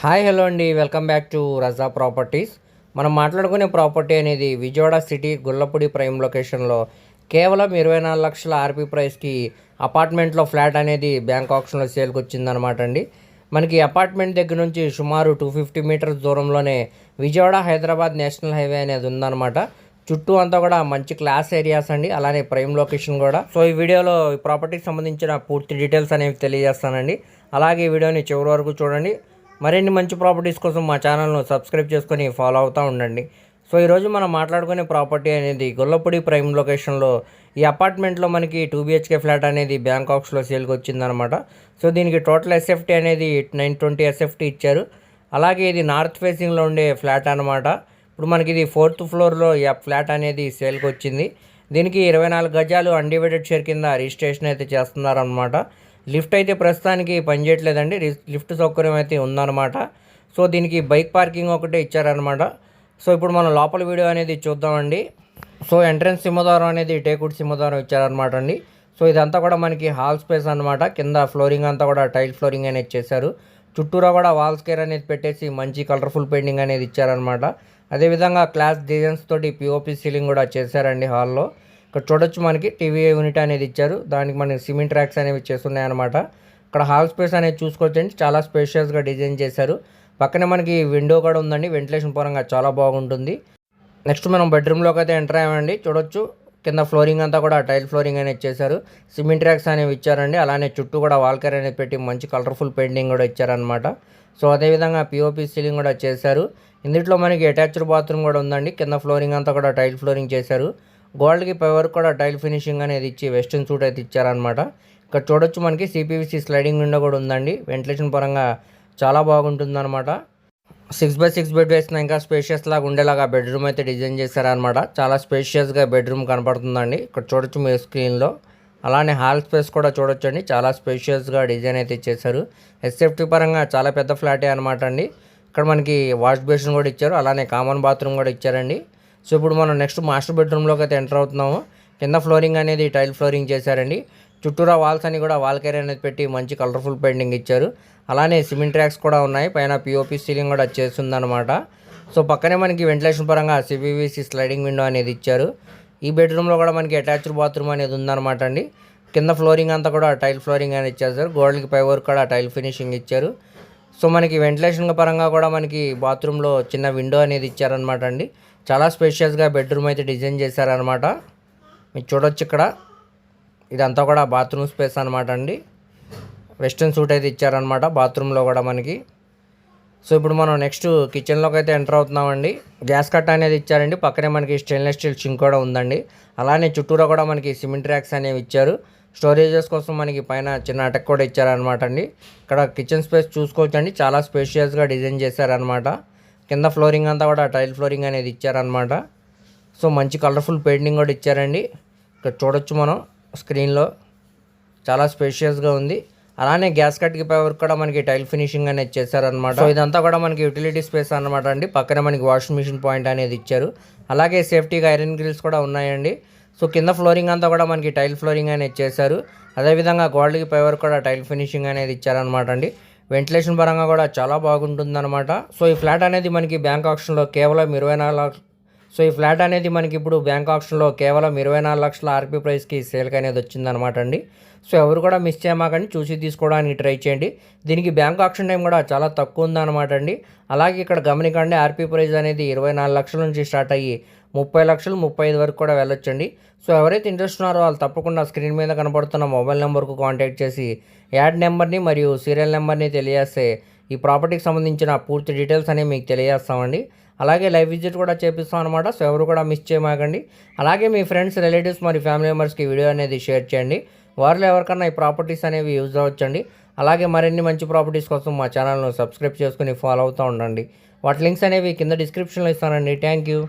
Hi hello అండి. Welcome back to Raza properties. మనం మాట్లాడుకునే ప్రాపర్టీ అనేది విజయవాడ సిటీ గుల్లపూడి ప్రైమ్ లొకేషన్లో కేవలం ఇరవై నాలుగు లక్షల ఆర్పీ ప్రైస్కి అపార్ట్మెంట్లో ఫ్లాట్ అనేది బ్యాంక్ ఆప్షన్లో సేల్కి వచ్చిందనమాట అండి. మనకి అపార్ట్మెంట్ దగ్గర నుంచి సుమారు టూ ఫిఫ్టీ మీటర్స్ దూరంలోనే విజయవాడ హైదరాబాద్ నేషనల్ హైవే అనేది ఉందన్నమాట. చుట్టూ అంతా కూడా మంచి క్లాస్ ఏరియాస్ అండి. అలానే ప్రైమ్ లొకేషన్ కూడా. సో ఈ వీడియోలో ఈ ప్రాపర్టీకి సంబంధించిన పూర్తి డీటెయిల్స్ అనేవి తెలియజేస్తానండి. అలాగే ఈ వీడియోని చివరి వరకు చూడండి. మరిన్ని మంచి ప్రాపర్టీస్ కోసం మా ఛానల్ను సబ్స్క్రైబ్ చేసుకొని ఫాలో అవుతూ ఉండండి. సో ఈరోజు మనం మాట్లాడుకునే ప్రాపర్టీ అనేది గొల్లపూడి ప్రైమ్ లొకేషన్లో ఈ అపార్ట్మెంట్లో మనకి టూ బిహెచ్కే ఫ్లాట్ అనేది బ్యాంకాక్స్లో సేల్కి వచ్చిందనమాట సో దీనికి టోటల్ ఎస్ఎఫ్టీ అనేది నైన్ ట్వంటీ ఎస్ఎఫ్టీ ఇచ్చారు. అలాగే ఇది నార్త్ ఫేసింగ్లో ఉండే ఫ్లాట్ అనమాట ఇప్పుడు మనకి ఇది ఫోర్త్ ఫ్లోర్లో ఈ ఫ్లాట్ అనేది సేల్కి వచ్చింది. దీనికి ఇరవై నాలుగు గజాలు అన్డివైడెడ్ షేర్ కింద రిజిస్ట్రేషన్ అయితే చేస్తున్నారనమాట లిఫ్ట్ అయితే ప్రస్తుతానికి పనిచేయట్లేదండి లిఫ్ట్ సౌకర్యం అయితే ఉందన్నమాట. సో దీనికి బైక్ పార్కింగ్ ఒకటే ఇచ్చారనమాట సో ఇప్పుడు మనం లోపల వీడియో అనేది చూద్దామండి. సో ఎంట్రన్స్ సింహద్వారం అనేది టేకుడ్ సింహద్వారం ఇచ్చారనమాట అండి. సో ఇదంతా కూడా మనకి హాల్ స్పేస్ అనమాట కింద ఫ్లోరింగ్ అంతా కూడా టైల్ ఫ్లోరింగ్ అనేది చేశారు. చుట్టూరా కూడా వాల్ స్కేర్ అనేది పెట్టేసి మంచి కలర్ఫుల్ పెయింటింగ్ అనేది ఇచ్చారనమాట అదేవిధంగా క్లాస్ డిజైన్స్ తోటి పిఓపి సీలింగ్ కూడా చేశారండి హాల్లో. ఇక్కడ చూడొచ్చు మనకి టీవీ యూనిట్ అనేది ఇచ్చారు. దానికి మనకి సిమెంట్ ట్రాక్స్ అనేవి చేస్తున్నాయి అనమాట ఇక్కడ హాల్ స్పేస్ అనేది చూసుకోవచ్చండి చాలా స్పేషియస్గా డిజైన్ చేశారు. పక్కనే మనకి విండో కూడా ఉందండి. వెంటిలేషన్ పరంగా చాలా బాగుంటుంది. నెక్స్ట్ మనం బెడ్రూమ్లోకి అయితే ఎంటర్ అయ్యామండి. చూడొచ్చు. కింద ఫ్లోరింగ్ అంతా కూడా టైల్ ఫ్లోరింగ్ అనేది చేశారు. సిమెంట్ ట్రాక్స్ అనేవి ఇచ్చారండి. అలానే చుట్టూ కూడా వాల్కర్ అనేది పెట్టి మంచి కలర్ఫుల్ పెయింటింగ్ కూడా ఇచ్చారనమాట సో అదేవిధంగా పిఓపి సీలింగ్ కూడా చేశారు. ఇందులో మనకి అటాచ్డ్ బాత్రూమ్ కూడా ఉందండి. కింద ఫ్లోరింగ్ అంతా కూడా టైల్ ఫ్లోరింగ్ చేశారు. గోల్డ్కి పై వరకు కూడా టైల్ ఫినిషింగ్ అనేది ఇచ్చి వెస్ట్రన్ సూట్ అయితే ఇచ్చారనమాట ఇక్కడ చూడొచ్చు మనకి సిపివిసి స్లైడింగ్ విండో కూడా ఉందండి. వెంటిలేషన్ పరంగా చాలా బాగుంటుందన్నమాట. సిక్స్ బై సిక్స్ బెడ్ వేసిన ఇంకా స్పేషియస్ లాగా ఉండేలాగా బెడ్రూమ్ అయితే డిజైన్ చేశారనమాట చాలా స్పేషియస్గా బెడ్రూమ్ కనపడుతుందండి. ఇక్కడ చూడొచ్చు మీ స్క్రీన్లో అలానే హాల్ స్పేస్ కూడా చూడొచ్చండి. చాలా స్పేషియస్గా డిజైన్ అయితే ఇచ్చేసారు ఎస్ఎఫ్టీ పరంగా చాలా పెద్ద ఫ్లాటే అనమాట అండి. ఇక్కడ మనకి వాష్ బేసిన్ కూడా ఇచ్చారు. అలానే కామన్ బాత్రూమ్ కూడా ఇచ్చారండి. సో ఇప్పుడు మనం నెక్స్ట్ మాస్టర్ బెడ్రూమ్లోకి అయితే ఎంటర్ అవుతున్నాము. కింద ఫ్లోరింగ్ అనేది టైల్ ఫ్లోరింగ్ చేశారండి. చుట్టూరా వాల్స్ అని కూడా వాల్ కేర్ అనేది పెట్టి మంచి కలర్ఫుల్ పెయింటింగ్ ఇచ్చారు. అలానే సిమెంట్ ట్రాక్స్ కూడా ఉన్నాయి. పైన పిఓపి సీలింగ్ కూడా చేస్తుందన్నమాట. సో పక్కనే మనకి వెంటిలేషన్ పరంగా సిబివిసి స్లైడింగ్ విండో అనేది ఇచ్చారు. ఈ బెడ్రూమ్లో కూడా మనకి అటాచ్డ్ బాత్రూమ్ అనేది ఉందన్నమాట అండి. కింద ఫ్లోరింగ్ అంతా కూడా టైల్ ఫ్లోరింగ్ అనేది సార్ గోడలకి పై వరకు కూడా టైల్ ఫినిషింగ్ ఇచ్చారు. సో మనకి వెంటిలేషన్ పరంగా కూడా మనకి బాత్రూంలో చిన్న విండో అనేది ఇచ్చారనమాట అండి. చాలా స్పేషియస్గా బెడ్రూమ్ అయితే డిజైన్ చేశారనమాట మీరు చూడొచ్చు ఇక్కడ. ఇదంతా కూడా బాత్రూమ్ స్పేస్ అనమాట అండి. వెస్ట్రన్ సూట్ అయితే ఇచ్చారనమాట బాత్రూంలో కూడా మనకి. సో ఇప్పుడు మనం నెక్స్ట్ కిచెన్లోకి అయితే ఎంటర్ అవుతున్నామండి. గ్యాస్ కట్ అనేది ఇచ్చారండి. పక్కనే మనకి స్టెయిన్లెస్ స్టీల్ సింక్ కూడా ఉందండి. అలానే చుట్టూరా కూడా మనకి సిమెంట్ ర్యాక్స్ అనేవి ఇచ్చారు. స్టోరేజెస్ కోసం మనకి పైన చిన్న అటక్ కూడా ఇచ్చారనమాట అండి. ఇక్కడ కిచెన్ స్పేస్ చూసుకోవచ్చండి. చాలా స్పేషియస్గా డిజైన్ చేశారనమాట కింద ఫ్లోరింగ్ అంతా కూడా టైల్ ఫ్లోరింగ్ అనేది ఇచ్చారనమాట సో మంచి కలర్ఫుల్ పెయింటింగ్ కూడా ఇచ్చారండి. ఇక్కడ చూడొచ్చు మనం స్క్రీన్లో చాలా స్పేషియస్గా ఉంది. అలానే గ్యాస్ కట్కి పై వరకు కూడా మనకి టైల్ ఫినిషింగ్ అనేది చేశారనమాట సో ఇదంతా కూడా మనకి యూటిలిటీ స్పేస్ అనమాట అండి. పక్కన మనకి వాషింగ్ మిషన్ పాయింట్ అనేది ఇచ్చారు. అలాగే సేఫ్టీగా ఐరన్ గ్రిల్స్ కూడా ఉన్నాయండి. సో కింద ఫ్లోరింగ్ అంతా కూడా మనకి టైల్ ఫ్లోరింగ్ అనేది ఇచ్చేశారు. అదేవిధంగా గోడలకి పై వరకు కూడా టైల్ ఫినిషింగ్ అనేది ఇచ్చారనమాట అండి. వెంటిలేషన్ పరంగా కూడా చాలా బాగుంటుందన్నమాట. సో ఈ ఫ్లాట్ అనేది మనకి బ్యాంక్ ఆప్షన్లో కేవలం ఇరవై నాలుగు సో ఈ ఫ్లాట్ అనేది మనకి ఇప్పుడు బ్యాంక్ ఆప్షన్లో కేవలం ఇరవై నాలుగు లక్షల ఆర్పీ ప్రైస్కి సేల్కి అనేది వచ్చిందనమాట అండి. సో ఎవరు కూడా మిస్ చేయమాకండి చూసి తీసుకోవడానికి ట్రై చేయండి. దీనికి బ్యాంక్ ఆప్షన్ టైం కూడా చాలా తక్కువ ఉందన్నమాట అండి. అలాగే ఇక్కడ గమనికండి ఆర్పీ ప్రైస్ అనేది ఇరవై నాలుగు లక్షల నుంచి స్టార్ట్ అయ్యి ముప్పై లక్షలు ముప్పై ఐదు వరకు కూడా వెళ్ళొచ్చండి. సో ఎవరైతే ఇంట్రెస్ట్ ఉన్నారో వాళ్ళు తప్పకుండా స్క్రీన్ మీద కనబడుతున్న మొబైల్ నెంబర్కు కాంటాక్ట్ చేసి యాడ్ నెంబర్ని మరియు సీరియల్ నెంబర్ని తెలియజేస్తే ఈ ప్రాపర్టీకి సంబంధించిన పూర్తి డీటెయిల్స్ అనేవి మీకు తెలియజేస్తామండి. అలాగే లైవ్ విజిట్ కూడా చేపిస్తాం అనమాట సో ఎవరు కూడా మిస్ చేయమాకండి. అలాగే మీ ఫ్రెండ్స్ రిలేటివ్స్ మరి ఫ్యామిలీ మెంబర్స్కి వీడియో అనేది షేర్ చేయండి. వారిలో ఎవరికన్నా ఈ ప్రాపర్టీస్ అనేవి యూజ్ అవ్వచ్చండి. అలాగే మరిన్ని మంచి ప్రాపర్టీస్ కోసం మా ఛానల్ను సబ్స్క్రైబ్ చేసుకుని ఫాలో అవుతూ ఉండండి. వాటి లింక్స్ అనేవి కింద డిస్క్రిప్షన్లో ఇస్తానండి. Thank you.